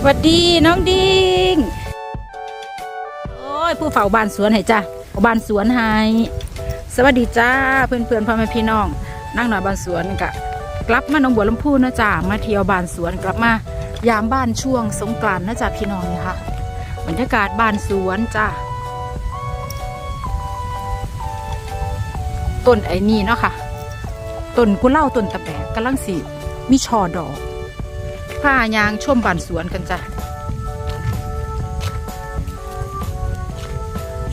สวัสดีน้องดิงโอ้ยผู้เฝ้าบ้านสวนให้จ้ะเอาบ้านสวนให้สวัสดีจ้าเพื่อนเพื่อนพ่อแม่พี่น้อง นั่งหน่อยบ้านสวนกะกลับมาหนองบัวลำพูนะจ้ามาเที่ยวบ้านสวนกลับมายามบ้านช่วงสงกรานต์นะจ้าพี่น้องนี่ค่ะบรรยากาศบ้านสวนจ้าต้นไอ้นี่เนาะค่ะต้นกุเหล่าต้นตะแบกกำลังสีมีช่อดอก ผ้ายางชมบ้านสวนกันจ้ะ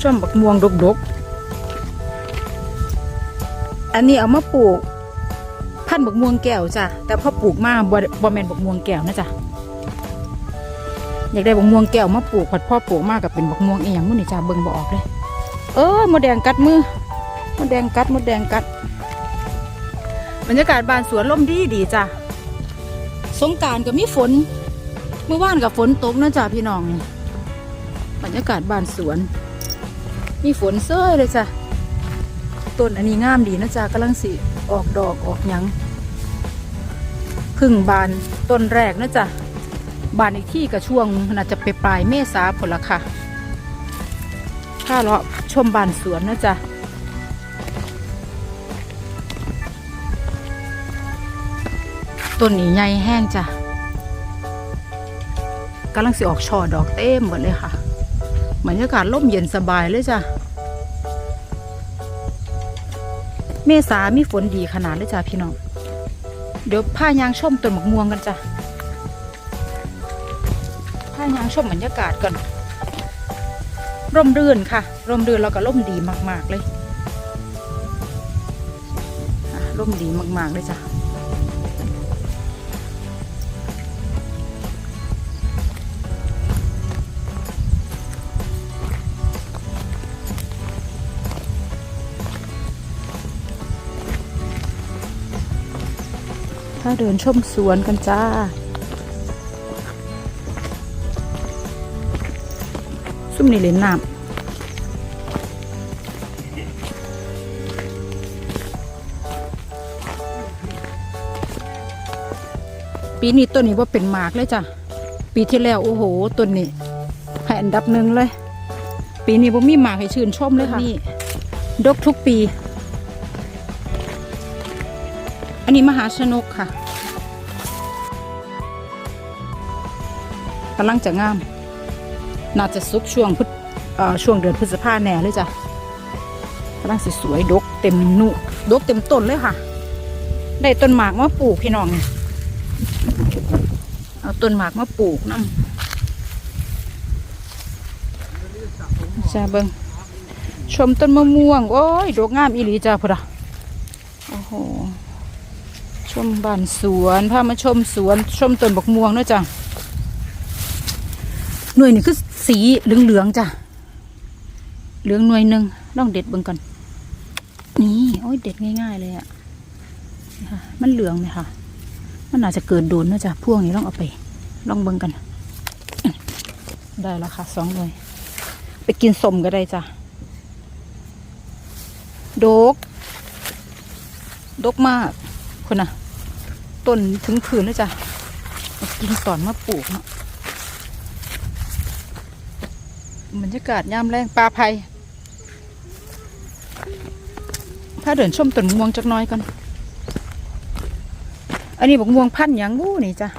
ชมบักม่วงดกๆ อันนี้เอามาปลูก พันบักม่วงแก้วจ้ะแต่พอปลูกมาบ่บ่แมนบักม่วงแก้วนะจ้ะอยากได้บักม่วงแก้วมาปลูกผัดพ่อปลูกมากกับเป็นบักม่วงเอียงมุ่นนี่จ้ะเบิ่งบ่ออกเลย เออมดแดงกัดมือมดแดงกัดมดแดงกัดบรรยากาศบานสวนล่มดีดีจ้ะ สงการก็มีฝน เมื่อวานกับฝนตกนะจ๊ะพี่น้องบรรยากาศบ้านสวน มีฝนเซ้ยเลยจ้ะต้นอันนี้งามดีนะจ๊ะกำลังสิออกดอกออกหยังพึ่งบานต้นแรกนะจ๊ะบานอีกที่กับช่วงน่าจะไปปลายเมษาผลละค่ะถ้าเราชมบานสวนนะจ๊ะ ต้นนี้ใหญ่แห้งจ้ะกำลังสิออกช่อดอกเต็มหมดเลยค่ะบรรยากาศร่มเย็นสบายเลยจ้ะ เมษามีฝนดีขนาดเลยจ้ะพี่น้อง เดี๋ยวผ้ายางชมต้นหมกม่วงกันจ้ะผ้ายางชมบรรยากาศก่อน ร่มรื่นค่ะ ร่มรื่นแล้วก็ร่มดีมาก ๆ เลย ร่มดีมาก ๆ เลยจ้ะาเดินชมสวนกันจ้า ซุ่มนี่เล่นน้ำปีนี้ต้นนี้ว่าเป็นหมากเลยจ้ะ ปีที่แล้วโอ้โหต้นนี้ให้อันดับหนึ่งเลย ปีนี้ว่ามีหมากให้ชื่นชมเลยค่ะนี่ดกทุกปี อันนี้มหาชนกค่ะกำลังจะงาม น่าจะซุกช่วงพฤษช่วงเดือนพฤษภาแน่เลยจ้ะกำลังสวยๆดกเต็มหนุดกเต็มต้นเลยค่ะ ได้ต้นหมากมาปลูกพี่น้องนี่เอาต้นหมากมาปลูกน้ำจ้าเบิงชมต้นมะม่วง โอ้ยดกงามอีหลีจ้าพุ่นอะโอ้โห ชมบ้านสวนพามาชมสวนชมต้นบกม่วงเนอะจ้ะหน่วยนี่คือสีเหลืองๆจ้ะเหลืองหน่วยหนึ่งลองเด็ดเบิ่งก่อนนี่โอ้ยเด็ดง่าย ๆ เลยอะ่ะมันเหลืองไหมคะมันอาจจะเกิดโดนนะจ้ะพวกนี้ลองเอาไปลองเบิ่งกัน ได้แล้วค่ะสองหน่วย ไปกินสมก็ได้จ้ะโดก ดกมากคนน่ะ ต้นถึงผืนแล้วจ้ะกินสอนมาปลูกเนาะบรรยากาศยามแรงปลาภัยถ้าเดินชมต้นม่วงจักน้อยกันอันนี้บักม่วงพันธุ์ยังบู้นี่จ้ะ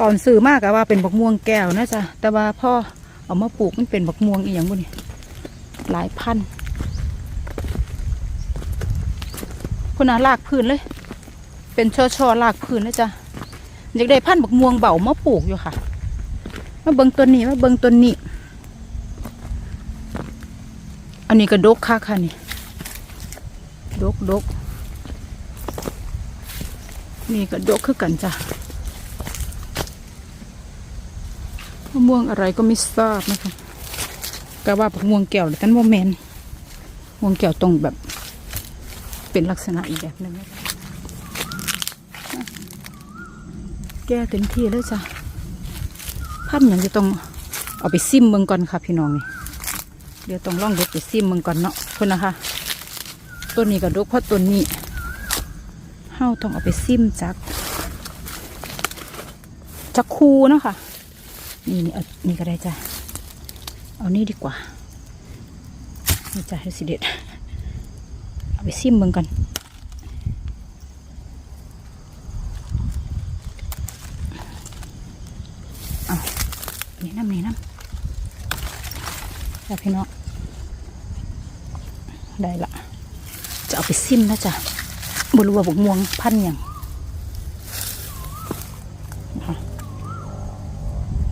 ตอนซื้อมากอะว่าเป็นบักม่วงแก้วนะจ้ะแต่ว่าพ่อเอามาปลูกมันเป็นบักม่วงอีหยังบู้นี่หลายพันธุ์คุณน่ะลากพื้นเลย เป็นช่อช่อๆลากพื้นนะจ๊ะอยากได้พันธุ์บักม่วงเบามาปลูกอยู่ค่ะ มาเบิงต้นนี้มาเบิงต้นนี้ อันนี้ก็ดกค่ะค่ะนี่ ดกดกนี่ก็ดกคือกันจ้ะมะม่วงอะไรก็ไม่ทราบนะคะก็ว่าบักม่วงแก้วแต่โมเมนม่วงแก้วตรงแบบ เป็นลักษณะอีกแบบหนึ่งนะคะ แก้เต็มที่เลยจ้ะพันอย่างจะต้องเอาไปซิมเมืองก่อนค่ะ พี่น้องนี่เดี๋ยวต้องล่องเด็ดไปซิมเมืองก่อนเนาะคนนะคะต้นนี้กับดกเพราะต้นนี้เฮาต้องเอาไปซิมจักจะคูเนาะค่ะ นี่นี่เอานี่ก็ได้จ้ะเอานี่ดีกว่านี่จ้ะให้สิเด็ดเอาไปซิมเบิ่งกัน เอานี่น้ำนี่น้ำจ้ะพี่น้องได้ละจะเอาไปซิมนะจ๊ะบรู้ว่าบกม่วงพันธุ์หยัง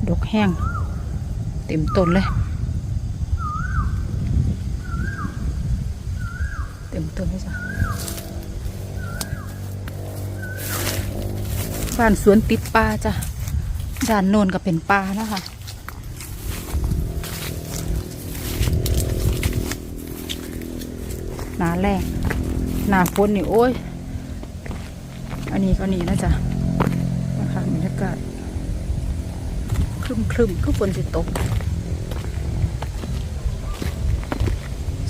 ดกแห้ง เต็มต้นเลย เต็มต้นเลยจ้ะบ้านสวนติดปลาจ้ะ ด้านโน้นก็เป็นปลานะคะหนาแรงหนาฝนนี่โอ้ย อันนี้ก็นี่นะจ๊ะนะคะบรรยากาศครึมครึมคือฝนจะตก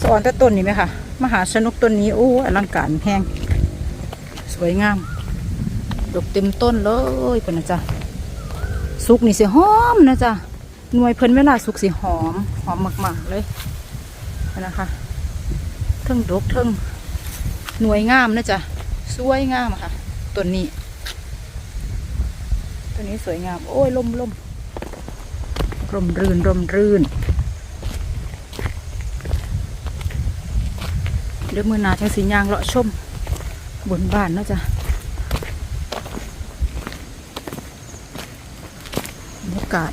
สอนแต่ต้นนี่ไหมคะมหาชนกต้นนี้โอ้อลังการแห้งสวยงาม ดกเต็มต้นเลยเป็นนะจ๊ะ สุกนี่สิหอมนะจ๊ะหน่วยเพิ่นเวลาสุกสิหอม หอมมากๆเลยนะคะเทิงดกเทิงหน่วยงามนะจ๊ะสวยงามค่ะต้นนี้ต้นนี้สวยงาม โอ้ยล่มล่มร่มรื่นร่มรื่นเดี๋ยวมือหนาจังสียางเลาะชมบนบ้านนะจ๊ะบรรยากาศ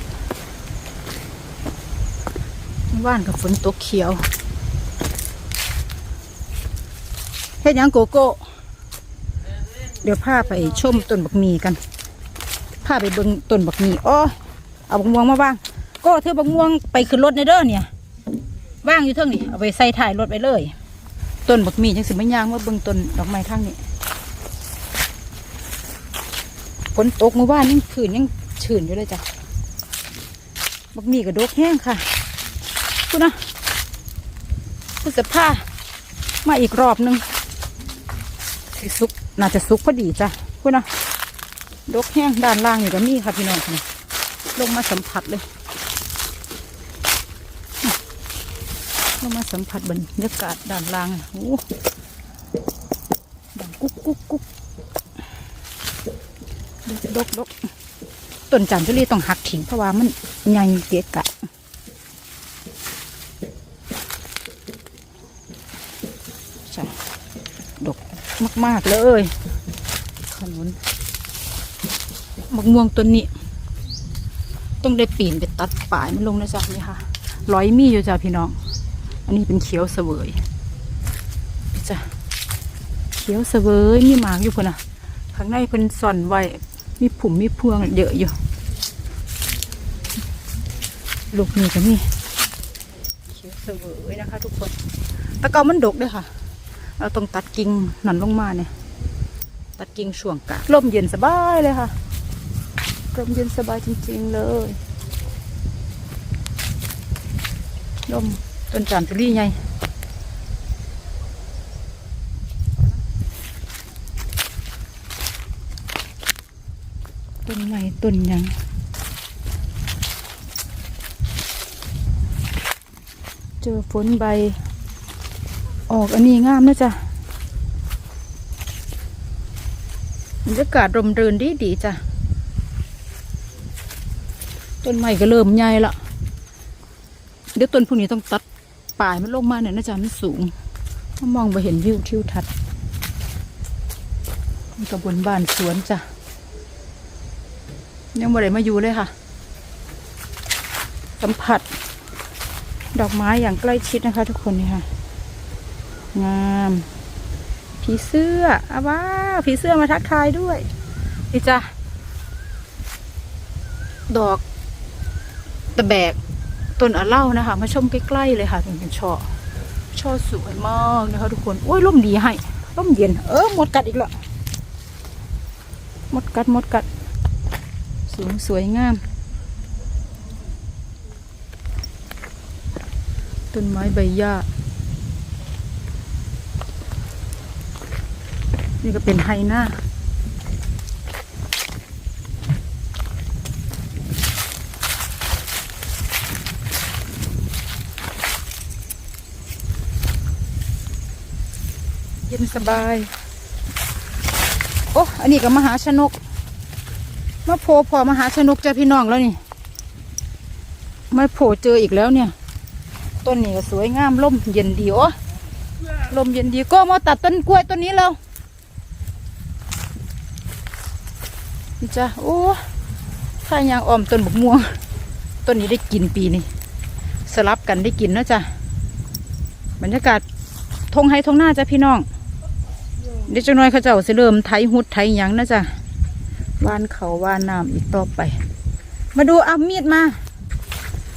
บ้านกับฝนตกเขียวเฮ็ดยังโกโก้ เดี๋ยวพาไปชมต้นบักมีกันพาไปเบิ่งต้นบักมีอ้อเอาบักม่วงมาว่างโก็เธอบักม่วงไปขึ้นรถในเด้อเนี่ยว่างอยู่เท่งนี่เอาไปใส่ถ่ายรถไปเลย ต้นบักมีจังสิไม่ย่างว่าเบิ่งต้นดอกไม้ทางนี้ฝนตกเมื่อวานยังคืนยังชื้นอยู่เลยจ้ะ บักมีกระดกแห้งค่ะคุณนะคุณจะพามาอีกรอบหนึงสิสุกน่าจะสุกพอดีจ้ะคุณนะดกแห้งด้านล่างนี่ก็มีค่ะพี่น้องค่ะลงมาสัมผัสเลย ลงมาสัมผัสบรรยากาศด้านล่างโอ้ดังกุ๊กกุ๊กกุ๊กดกดกดก ต้นจันทุรีต้องหักทิ้งเพราะว่ามันใหญ่เกะกะใช่ดกมาก ๆ เลยขนุนมะม่วงต้นนี้ ต้องได้ปีนไปตัดป่ายมันลงนะจ๊ะนี่ค่ะร้อยมีอยู่จ้ะพี่น้อง อันนี้เป็นเขียวเสวยจ้ะเขียวเสวยมีหมากอยู่พุ่นอะข้างในเป็นซ่อนไว้มีผุ่มมีพวงเยอะอยู่ ลูกนี่ก็มีเขียวเสวยนะคะ ทุกคนตะเกามันดกด้วยค่ะ เราต้องตัดกิ่งนั่นลงมาเนี่ย ตัดกิ่งช่วงกลางลมเย็นสบายเลยค่ะลมเย็นสบายจริงๆเลยลมต้นจามจุลี่ไงต้นไม้ต้นยัง เจอฝนใบ ออกอันนี้งามนะจ๊ะบรรยากาศร่มรื่นดีดีจ้ะ ต้นไม้ก็เริ่มใหญ่ละเดี๋ยวต้นพวกนี้ต้องตัดป่ายมันลงมาเนี่ยนะจ๊ะมันสูงถ้ามองไปเห็นวิวทิวทัศน์นี่ก็บนบ้านสวนจ้ะยังไม่ได้มาอยู่เลยค่ะ สัมผัส ดอกไม้อย่างใกล้ชิดนะคะ ทุกคนนี่ค่ะ งาม ผีเสื้ออาว้าวผีเสื้อมาทักทายด้วยนี่จ้ะดอกตะแบกต้นอะเล่านะคะ มาชมใกล้ๆเลยค่ะเป็นช่อช่อสวยมากนะคะทุกคนโอ้ยร่มดีให้ร่มเย็น เออหมดกัดอีกแล้วหมดกัดหมดกัด สูงสวยงาม ต้นไม้ใบหญ้า นี่ก็เป็นไฮน่าเย็นสบาย โอ้ อันนี้ก็มหาชนก มาโผล่พอมหาชนกจ้าพี่น้องแล้วนี่ มาโผล่เจออีกแล้วเนี่ย ต้นนี้ก็สวยงามร่มเย็นดีโอ้ลมเย็นดีก็มาตัดต้นกล้วยต้นนี้แล้วนี่จ้าโอ้ถ้ายางออมต้นบกม่วงต้นนี้ได้กินปีนี้สลับกันได้กินนะจ้ะบรรยากาศทงไฮทงหน้าจ้ะพี่น้องเดี๋ยวจังน้อยเขาเจ้าสิเริ่มไถหุดไถหยังนะจ้ะวานเขาวานน้ำอีกต่อไป มาดูเอามีดมา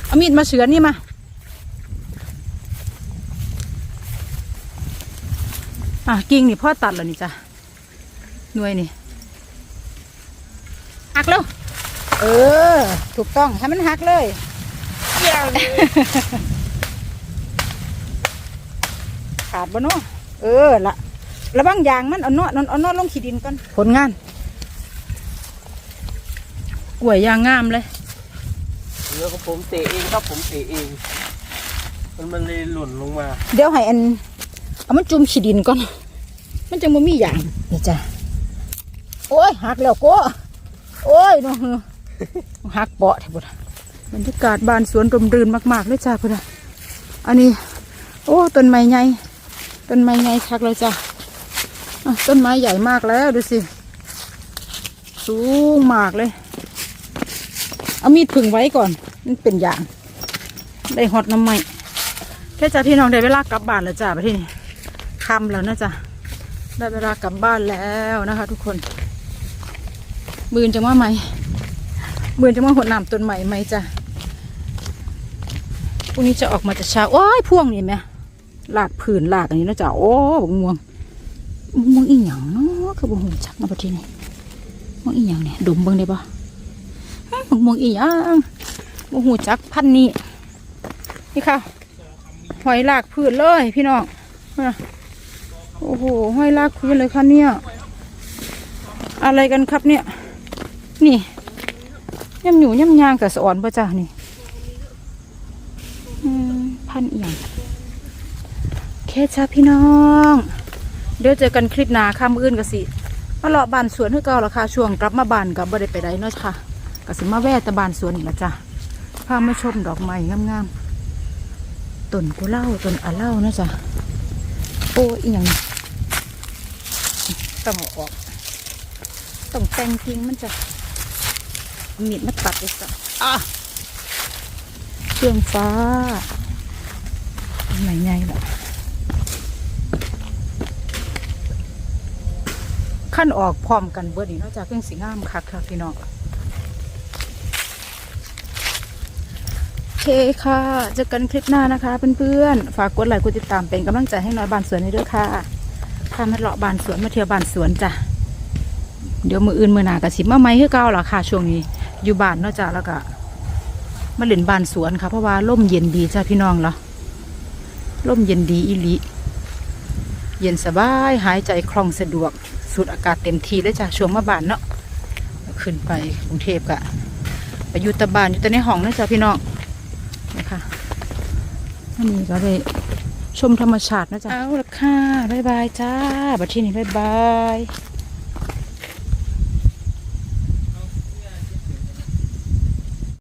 เอามีดมาเฉือนนี่มา อะกิ่งนี่พ่อตัดแล้วนี่จ้ะหน่วยนี่หักแล้วเออ ถูกต้องให้มันหักเลยขาดบ่เนาะเออละระวังยางมันเอาเนาะเอาเนาะลงขี้ดินก่อนผลงานกล้วยยางงามเลยเรือของผมเตะเองครับผมเตะเอง มันมันเลยหล่นลงมา เดี๋ยวให้อันเอามันจุ่มขี้ดินก่อน มันจะบ่มีอย่างนี่จ้ะโอ้ยหักแล้วโก้โอ้ยเนาะหักเปาะแทบุตรบรรยากาศบ้านสวนร่มรื่นมากๆเลยจ้าพุ่นน่ะอันนี้ โอ้ต้นไม้ใหญ่ต้นไม้ใหญ่คักเลยจ้ะอะต้นไม้ใหญ่มากแล้วดูสิสูงมากเลย เอามีดผึ่งไว้ก่อนมันเป็นอย่างได้ฮอตน้ำไม้แค่จ้าพี่น้องได้เวลากลับบ้านแล้วจ้าไปที่นี่ค่ำแล้วนะจ้ะ ได้เวลากลับบ้านแล้วนะคะ ทุกคนบืนจะมาไหมบืนจะมาหดน้ำต้นใหม่ไหมจ้ะพรุ่งนี้จะออกมาจะเช้าโอ้ยพ่วงนี่ไหมลากผื่นลากอันนี้นะจ้ะโอ้บกม่วงบม่วงอีหยังเนาะคือบกม่วงจักมาไปที่นี่ม่วงอีหยังเนี่ยดมเบิ่งได้ปะบกม่วงอีหยังบกหูจักพันนี้นี่ค่ะหอยลากพื้นเลยพี่น้องนะ โอ้โหห้อยลากพื้นเลยค่ะเนี่ย อะไรกันครับเนี่ย นี่ย่ำหนูย่ำยางกับสะอ่อนป่ะจ้านี่พันเอียงแค่จ้าพี่น้อง เดี๋ยวเจอกันคลิปหน้าค่ะมืออื่นกับสิมาเลาะบานสวนคือเก่าละค่ะช่วงกลับมาบานกับบ่ได้ไปไดเนาะค่ะกับสิมาแวะตะบานสวนนี่ละจ้ะพามาชมดอกไม้งามๆต้นกุเหล่าต้นอะเล่านะจ๊ะ โอ้อีหยังต้องเอาออกต้องแต่งทิ้งมันจะเอามีดมาตัดเลยจ้ะอะเครื่องฟ้าไหนไงล่ะขั้นออกพร้อมกันเบิดนี่เนอกจากเครื่องสีงามคักค่ะพี่น้อง โอเคค่ะ เจอกันคลิปหน้านะคะเพื่อนๆ ฝากกดไลค์กดติดตามเป็นกำลังใจให้น้อยบานสวนให้ด้วยค่ะพามาเลาะบานสวนมาเที่ยวบานสวนจ้ะ เดี๋ยวมืออื่นมือหนากระสิบมาไหมคือเก่าหรอค่ะช่วงนี้อยู่บ้านเนาะจ้ะแล้วก็มาเล่นบานสวนค่ะ เพราะว่าร่มเย็นดีจ้ะพี่น้องเหรอร่มเย็นดีอีหลิเย็นสบายหายใจคล่องสะดวก สูดอากาศเต็มที่เลยจ้ะช่วงมาบานเนาะขึ้นไปกรุงเทพกะไปอยู่ตะบานอยู่แต่ในห้องนะจ้ะพี่น้อง นะคะอันนี้ก็เลยชมธรรมชาตินะจ๊ะ เอาละค่ะ บ๊ายบายจ้า บัดที่นี้บ๊ายบาย